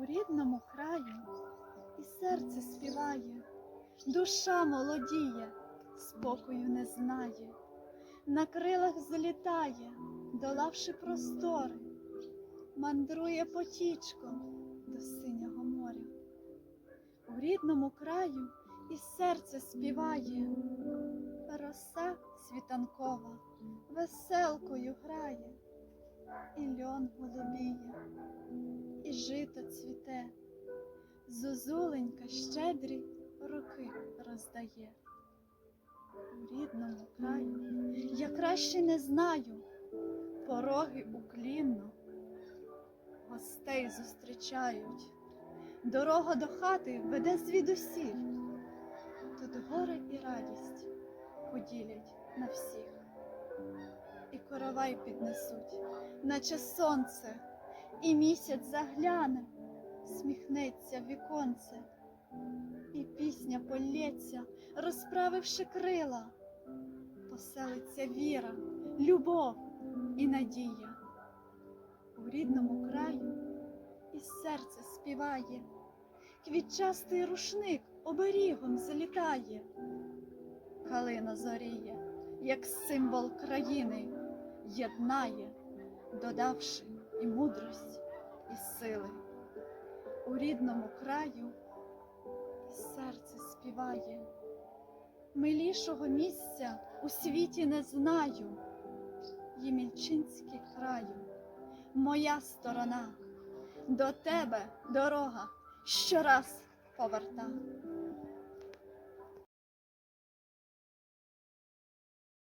У рідному краю і серце співає, душа молодіє, спокою не знає, на крилах злітає, долавши простори, мандрує потічком до синього моря. У рідному краю і серце співає, роса світанкова веселкою грає, і льон голубіє, жито цвіте, зозуленька щедрі роки роздає. У рідному краю я краще не знаю, пороги уклінно, гостей зустрічають, дорога до хати веде звідусіль, тут горе і радість поділять на всіх, і коровай піднесуть, наче сонце, і місяць загляне, сміхнеться віконце, і пісня полється, розправивши крила, поселиться віра, любов і надія. У рідному краю і серце співає, квітчастий рушник оберігом залітає, калина зоріє, як символ країни, єднає, додавши і мудрость, і сили. У рідному краю серце співає, милішого місця у світі не знаю, Ємільчинський краю, моя сторона, до тебе дорога щораз поверта.